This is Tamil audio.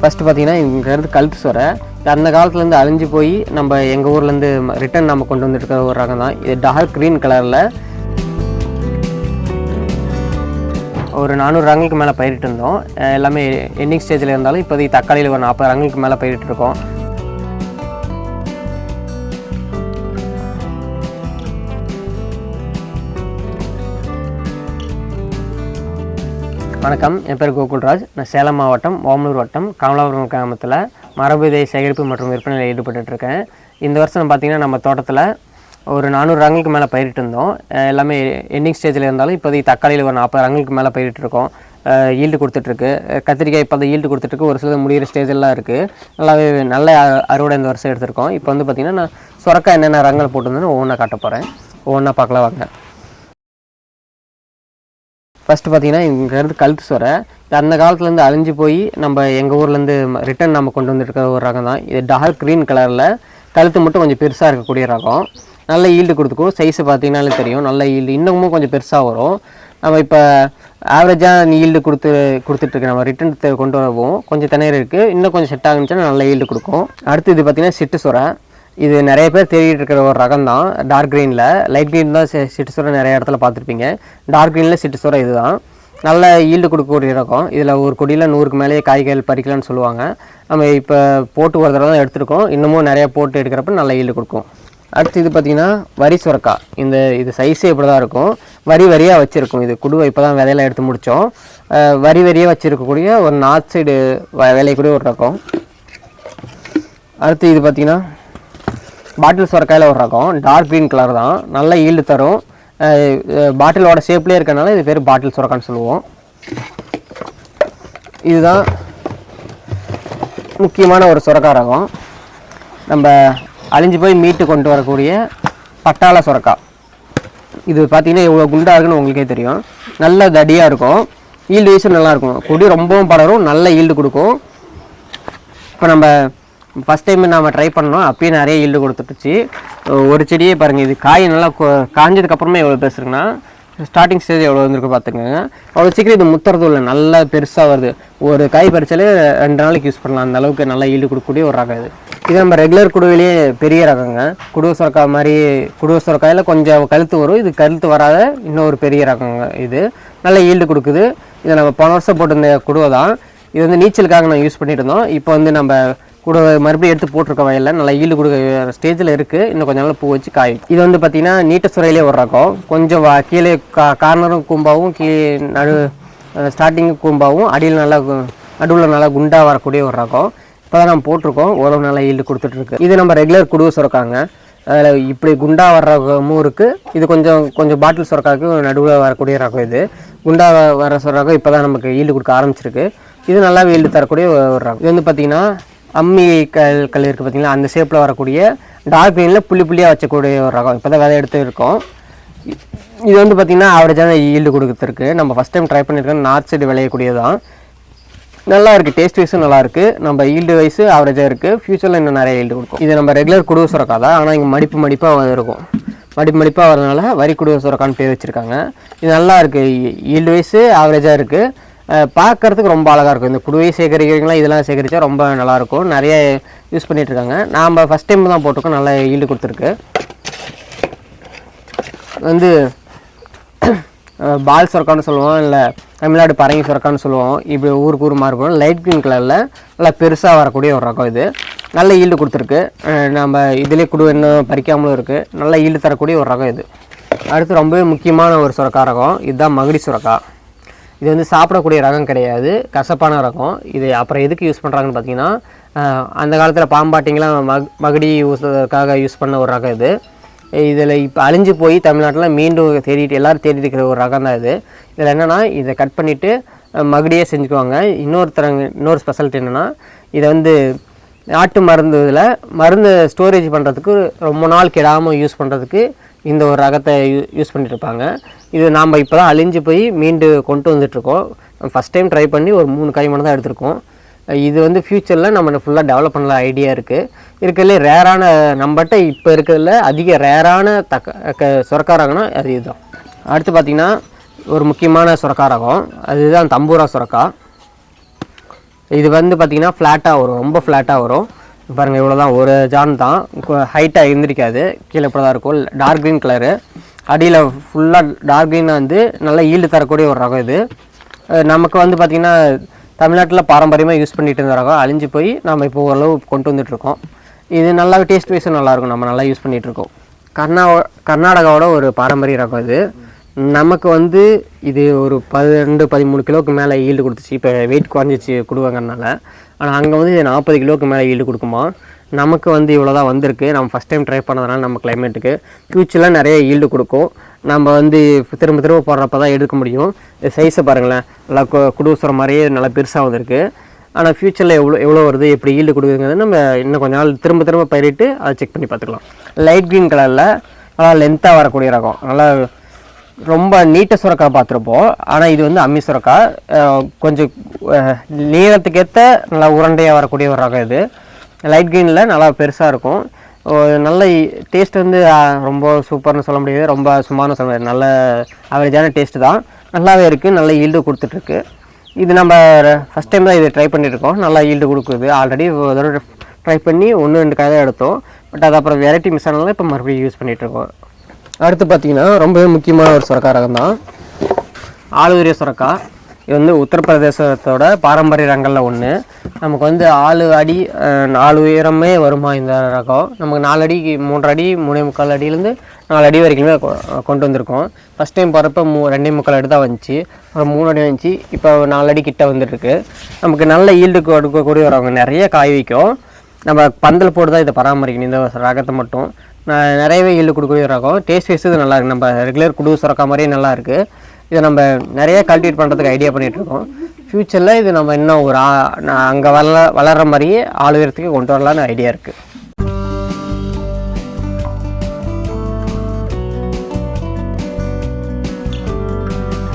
ஃபஸ்ட்டு பார்த்தீங்கன்னா இங்கேருந்து கழுத்து சொரை அந்த காலத்துலேருந்து அழிஞ்சு போய் நம்ம எங்கள் ஊர்லேருந்து ரிட்டன் நம்ம கொண்டு வந்துட்டு இருக்கிற ஒரு ரகம் தான் இது டார்க் க்ரீன் கலரில் ஒரு நானூறு ரங்களுக்கு மேலே பயிரிட்டு இருந்தோம். எல்லாமே எண்டிங் ஸ்டேஜில் இருந்தாலும் இப்போதைக்கு தக்காளியில் ஒரு நாற்பது ரங்களுக்கு மேலே பயிரிட்டு இருக்கோம். வணக்கம் என் பேர் கோகுல்ராஜ். நான் சேலம் மாவட்டம் ஓமலூர் வட்டம் கமலாபுரம் கிராமத்தில் மரபு சேகரிப்பு மற்றும் விற்பனையில் ஈடுபட்டுருக்கேன் இருக்கேன் இந்த வருஷம் பார்த்திங்கன்னா நம்ம தோட்டத்தில் ஒரு நானூறு ரங்களுக்கு மேலே பயிரிட்டு இருந்தோம். எல்லாமே எண்டிங் ஸ்டேஜில் இருந்தாலும் இப்போதைக்கு தக்காளியில் ஒரு நாற்பது ரங்களுக்கு மேலே பயிரிட்டுருக்கோம் ஈல்டு கொடுத்துட்ருக்கு. கத்திரிக்காய் இப்போ தான் ஈல்டு கொடுத்துட்ருக்கு. ஒரு சில முடிகிற ஸ்டேஜெல்லாம் இருக்குது நல்லாவே நல்ல அறுவடை இந்த வருஷம் எடுத்திருக்கோம். இப்போ வந்து பார்த்திங்கன்னா நான் சுரக்காய் என்னென்ன ரகங்கள் போட்டிருந்தேன்னு ஒவ்வொன்றா காட்ட போகிறேன் ஒவ்வொன்றா பார்க்கலாம் வாங்க. ஃபஸ்ட்டு பார்த்தீங்கன்னா இங்கேருந்து கழுத்து சொரை அந்த காலத்துலேருந்து அழிஞ்சு போய் நம்ம எங்கள் ஊர்லேருந்து ரிட்டன் நம்ம கொண்டு வந்துருக்க ஒரு ரகம் தான். இது டார்க் க்ரீன் கலரில் கழுத்து மட்டும் கொஞ்சம் பெருசாக இருக்கக்கூடிய ரகம். நல்ல ஈல்டு கொடுத்துக்கும். சைஸு பார்த்தீங்கனாலே தெரியும். நல்ல ஈல்டு இன்னமும் கொஞ்சம் பெருசாக வரும். நம்ம இப்போ ஆவரேஜாக ஈல்டு கொடுத்து கொடுத்துட்ருக்கு நம்ம ரிட்டன் கொண்டு வரவும் கொஞ்சம் திணறு இருக்குது இன்னும் கொஞ்சம் செட் ஆகுச்சுன்னா நல்ல ஈல்டு கொடுக்கும். அடுத்து இது பார்த்திங்கன்னா சிட்டு சொரை. இது நிறைய பேர் தேடிட்டு இருக்கிற ஒரு ரகம் தான் டார்க் க்ரீனில் லைட் க்ரீன் தான் சி- சிட்டு நிறைய இடத்துல பார்த்துருப்பீங்க. டார்க் க்ரீனில் சிட்டு இது இதுதான். நல்ல ஈல்டு கொடுக்கக்கூடிய ரகம். இதில் ஒரு கொடியில் நூறுக்கு மேலேயே காய்கள் பறிக்கலாம்னு சொல்லுவாங்க. நம்ம இப்போ போட்டு ஒரு தடவை தான் எடுத்துருக்கோம். இன்னமும் நிறைய போட்டு எடுக்கிறப்ப நல்ல ஈல்டு கொடுக்கும். அடுத்து இது பார்த்திங்கன்னா வரி சுரக்கா இந்த இது சைஸே இப்படி தான் இருக்கும். வரி வரியாக வச்சுருக்கும். இது குடுவை இப்போ தான் விதையில எடுத்து முடித்தோம் வரி வரியாக வச்சுருக்கக்கூடிய ஒரு நார்த் சைடு விளையக்கூடிய ஒரு ரகம். அடுத்து இது பார்த்திங்கன்னா பாட்டில் சுரக்காயில் ஒரு ரகம். டார்க் க்ரீன் கலர் தான். நல்ல ஈல்டு தரும். பாட்டிலோட ஷேப்லேயே இருக்கனால இது பேர் பாட்டில் சுரக்கான்னு சொல்லுவோம். இதுதான் முக்கியமான ஒரு சுரக்கா ரகம். நம்ம அழிஞ்சு போய் மீட்டு கொண்டு வரக்கூடிய பட்டாள சுரக்கா. இது பார்த்தீங்கன்னா எவ்வளோ குண்டாக இருக்குன்னு உங்களுக்கே தெரியும். நல்ல தடியாக இருக்கும். ஈல்டு வீசும் நல்லாயிருக்கும் கொடி ரொம்பவும் படரும். நல்ல ஈல்டு கொடுக்கும். இப்போ நம்ம ஃபஸ்ட் டைம் நாம் ட்ரை பண்ணோம். அப்பயே நிறைய ஈல்டு கொடுத்துட்டுச்சு. ஒரு செடியே பாருங்கள் இது காய் நல்லா காஞ்சதுக்கப்புறமே எவ்வளோ பேசுறேங்கன்னா ஸ்டார்டிங் ஸ்டேஜ் எவ்வளோ வந்திருக்கு பார்த்துக்கோங்க. அவ்வளோ சீக்கிரம் இது முத்துறது இல்லை. நல்லா பெருசாக வருது. ஒரு காய் பறிச்சாலே ரெண்டு நாளைக்கு யூஸ் பண்ணலாம். அந்த அளவுக்கு நல்லா ஈல்டு கொடுக்கக்கூடிய ஒரு ரகம் இது. இது நம்ம ரெகுலர் குடுவிலேயே பெரிய ரகங்க. குடுவ சுரக்காய் மாதிரி குடுவ சுரக்காயில் கொஞ்சம் கழுத்து வரும். இது கழுத்து வராத இன்னொரு பெரிய ரகங்க இது. நல்ல ஈல்டு கொடுக்குது. இதை நம்ம போன வருஷம் போட்டிருந்த குடுவை தான் இது வந்து நீச்சலுக்காக நான் யூஸ் பண்ணிட்டு இருந்தோம். இப்போ வந்து நம்ம கூட மறுபடியும் எடுத்து போட்டிருக்க வயலில். நல்லா ஈல்டு கொடுக்க ஸ்டேஜில் இருக்குது இன்னும் கொஞ்சம் நாள் பூ வச்சு காய் இது வந்து பார்த்திங்கன்னா நீட்ட சுரையிலே ஒரு ரகம். கொஞ்சம் வா- கீழே கா கார்னரும் கூம்பாவும் கீழே நடு ஸ்டார்டிங்கு கூம்பாவும் அடியில் நல்லா நடுவில் நல்லா குண்டாக வரக்கூடிய ஒரு ரகம். இப்போ தான் நம்ம போட்டிருக்கோம். ஓரளவு நல்லா ஈல்டு கொடுத்துட்ருக்கு இது நம்ம ரெகுலர் குடுவை சுரக்காங்க. அதில் இப்படி குண்டாக வர்ற ரகமும் இருக்குது இது கொஞ்சம் கொஞ்சம் பாட்டில் சுரக்காக்கு நடுவில் வரக்கூடிய ரகம் இது. குண்டா வ- வர சுரக்கம் இப்போ தான் நமக்கு ஈல்டு கொடுக்க ஆரம்பிச்சிருக்கு. இது நல்லா ஈல்டு தரக்கூடிய ஒரு ரகம். இது வந்து பார்த்திங்கன்னா அம்மி கல் கல் இருக்குது பார்த்தீங்களா அந்த ஷேப்பில் வரக்கூடிய டார்க் க்ரீனில் புள்ளி புள்ளியாக வச்சக்கூடிய ஒரு ரகம். இப்போ தான் விதை எடுத்து இருக்கோம். இது வந்து பார்த்திங்கன்னா ஆவரேஜான ஈல்டு கொடுத்துருக்கு நம்ம ஃபஸ்ட் டைம் ட்ரை பண்ணியிருக்கோம் நார்த் சைடு விளையக்கூடியது தான் நல்லா இருக்குது டேஸ்ட் வைஸும் நல்லா இருக்குது நம்ம ஈல்டு வைஸு ஆவரேஜாக இருக்குது ஃபியூச்சரில் இன்னும் நிறைய ஈல்டு கொடுக்கும். இது நம்ம ரெகுலர் குடுவை சுரக்கா தான். ஆனால் இங்கே மடிப்பு மடிப்பாக இருக்கும். மடிப்பு மடிப்பாக வரதுனால வரி குடுவை சுரக்கான்னு பேர் வச்சுருக்காங்க. இது நல்லா இருக்குது ஈல்டு வைஸு ஆவரேஜாக இருக்குது பார்க்கறதுக்கு ரொம்ப அழகாக இருக்கும். இந்த குடுவை சேகரிக்கிறீங்களா இதெல்லாம் சேகரித்தா ரொம்ப நல்லாயிருக்கும். நிறைய யூஸ் பண்ணிகிட்ருக்காங்க இருக்காங்க நாம் ஃபஸ்ட் டைம் தான் போட்டிருக்கோம். நல்லா ஈல்டு கொடுத்துருக்கு. வந்து பால் சுரக்கான்னு சொல்லுவோம் இல்லை தமிழ்நாடு பரங்கி சுரக்கான்னு சொல்லுவோம். இப்படி ஊருக்கு ஊர் மாறுபடும் லைட் க்ரீன் கலரில் நல்லா பெருசாக வரக்கூடிய ஒரு ரகம் இது. நல்ல ஈல்டு கொடுத்துருக்கு. நம்ம இதிலே குடு இன்னும் பறிக்காமலும் இருக்குது நல்ல ஈல்டு தரக்கூடிய ஒரு ரகம் இது. அடுத்து ரொம்பவே முக்கியமான ஒரு சுரக்கா ரகம். இதுதான் மகுடி சுரக்கா. இது வந்து சாப்பிடக்கூடிய ரகம் கிடையாது. கசப்பான ரகம். இது அப்புறம் எதுக்கு யூஸ் பண்ணுறாங்கன்னு பார்த்தீங்கன்னா அந்த காலத்தில் பாம்பாட்டிங்கெலாம் மக் மகுடி யூஸ்க்காக யூஸ் பண்ண ஒரு ரகம் இது. இதில் இப்போ அழிஞ்சு போய் தமிழ்நாட்டில் மீண்டும் தேடிட்டு எல்லாரும் தேடிட்டு இருக்கிற ஒரு ரகம் தான் இது. இதில் என்னென்னா இதை கட் பண்ணிவிட்டு மகுடியே செஞ்சுக்குவாங்க. இன்னொருத்தரங்க இன்னொரு ஸ்பெஷாலிட்டி என்னென்னா இதை வந்து நாட்டு மருந்து இதில் மருந்து ஸ்டோரேஜ் பண்ணுறதுக்கு ரொம்ப நாள் கெடாமல் யூஸ் பண்ணுறதுக்கு இந்த ஒரு ரகத்தை யூ யூஸ் பண்ணிட்டு இருப்பாங்க இது நாம் இப்போ தான் அழிஞ்சு போய் மீண்டு கொண்டு வந்துட்ருக்கோம் ஃபஸ்ட் டைம் ட்ரை பண்ணி ஒரு மூணு காய் மட்டும் தான் எடுத்திருக்கோம். இது வந்து ஃப்யூச்சரில் நம்ம ஃபுல்லாக டெவலப் பண்ணல ஐடியா இருக்குது இருக்கிறதுலே ரேரான நம்மகிட்ட இப்போ இருக்கிறதுல அதிக ரேரான தக்க க- சுரக்கா ரகம்னா அது இதுதான். அடுத்து பார்த்திங்கன்னா ஒரு முக்கியமான சுரக்கா ரகம் அதுதான் தம்பூரா சுரக்கா. இது வந்து பார்த்தீங்கன்னா ஃப்ளாட்டாக வரும். ரொம்ப ஃப்ளாட்டாக வரும். பாருங்கள் இவ்வளோ தான் ஒரு ஜான் தான். ஹைட்டாக இருந்திருக்காது. கீழே இப்படி தான் இருக்கும். டார்க் க்ரீன் கலரு அடியில் ஃபுல்லாக டார்க் க்ரீனாக வந்து நல்லா ஈல்டு தரக்கூடிய ஒரு ரகம் இது. நமக்கு வந்து பார்த்திங்கன்னா தமிழ்நாட்டில் பாரம்பரியமாக யூஸ் பண்ணிகிட்டு இருந்த ரகம். அழிஞ்சு போய் நம்ம இப்போ ஓரளவு கொண்டு வந்துட்டுருக்கோம் இது நல்லா டேஸ்ட் வைஸும் நல்லாயிருக்கும் நம்ம நல்லா யூஸ் பண்ணிகிட்டு இருக்கோம். கர்நா கர்நாடகாவோட ஒரு பாரம்பரிய ரகம் இது. நமக்கு வந்து இது ஒரு பன்னெண்டு பதிமூணு கிலோவுக்கு மேலே ஈல்டு கொடுத்துச்சு. இப்போ வெயிட் குறைஞ்சிச்சு கொடுவாங்கனால ஆனால் அங்கே வந்து இது நாற்பது கிலோவுக்கு மேலே ஈல்டு கொடுக்குமா? நமக்கு வந்து இவ்வளோ தான் வந்திருக்கு. நம்ம ஃபஸ்ட் டைம் ட்ரை பண்ணதுனால நம்ம கிளைமேட்டுக்கு ஃப்யூச்சரில் நிறைய ஈல்டு கொடுக்கும். நம்ம வந்து திரும்ப திரும்ப போடுறப்ப தான் எடுக்க முடியும். சைஸை பாருங்களேன். நல்லா கு- குடுசுற மாதிரியே நல்லா பெருசாக வந்திருக்கு. ஆனால் ஃப்யூச்சரில் எவ்வளோ எவ்வளோ வருது எப்படி ஈல்டு கொடுக்குங்கிறது நம்ம இன்னும் கொஞ்ச நாள் திரும்ப திரும்ப பயிரிட்டு அதை செக் பண்ணி பார்த்துக்கலாம். லைட் க்ரீன் கலரில் நல்லா லென்த்தாக வரக்கூடிய ரகம். நல்லா ரொம்ப நீட்ட சுரக்காய் பார்த்துருப்போம். ஆனால் இது வந்து அம்மி சுரக்காய் கொஞ்சம் நீளத்துக்கேற்ற நல்லா உருண்டையாக வரக்கூடிய ஒரு ரகம் இது. லைட் க்ரீனில் நல்லா பெருசாக இருக்கும். நல்ல டேஸ்ட் வந்து ரொம்ப சூப்பர்னு சொல்ல முடியாது. ரொம்ப சும்மான சொல்ல முடியாது. நல்ல ஆவரேஜான டேஸ்ட்டு தான். நல்லாவே இருக்குது நல்ல ஈல்டு கொடுத்துட்ருக்கு. இது நம்ம ஃபஸ்ட் டைம் தான் இது ட்ரை பண்ணியிருக்கோம் நல்லா ஈல்டு கொடுக்குது. ஆல்ரெடி தடவை ட்ரை பண்ணி ஒன்று ரெண்டு காய் தான் எடுத்தோம். பட் அது அப்புறம் வெரைட்டி மிஸ் ஆனாலும் இப்போ மறுபடியும் யூஸ் பண்ணிகிட்ருக்கோம் அடுத்து பார்த்தீங்கன்னா ரொம்பவே முக்கியமான ஒரு சுரக்கா ரகம் தான் ஆளுரிய சுரக்கா. இது வந்து உத்தரப்பிரதேசத்தோட பாரம்பரிய ரகங்களில் ஒன்று நமக்கு வந்து ஆளு அடி நாலு உயரமே வருமா இந்த ரகம்? நமக்கு நாலு அடி மூன்று அடி மூணே முக்கால் அடியிலேருந்து நாலு அடி வரைக்குமே கொ- கொண்டு வந்திருக்கோம். ஃபஸ்ட் டைம் போகிறப்ப மூ ரெண்டே முக்கால் அடி தான் வந்துச்சு. அப்புறம் மூணு அடி வந்துச்சு. இப்போ நாலு அடி கிட்ட வந்துட்டுருக்கு. நமக்கு நல்ல ஈல்டு கொடுக்கக்கூடிய வரவங்க நிறைய காய் வைக்கும். நம்ம பந்தல் போட்டு தான் இதை பராமரிக்கணும். இந்த ரகத்தை மட்டும். நிறையவே ஈல்டு கொடுக்கக்கூடிய ரகம் டேஸ்ட் வைஸ் இது நல்லாயிருக்கு நம்ம ரெகுலர் குடு சுரக்கா மாதிரியே நல்லாயிருக்கு இதை நம்ம நிறைய கல்டிவேட் பண்ணுறதுக்கு ஐடியா பண்ணிட்டு இருக்கோம். ஃப்யூச்சரில் இது நம்ம இன்னும் ஒரு அங்கே வளர வளர்கிற மாதிரியே ஆள் கொண்டு வரலான்னு ஐடியா இருக்குது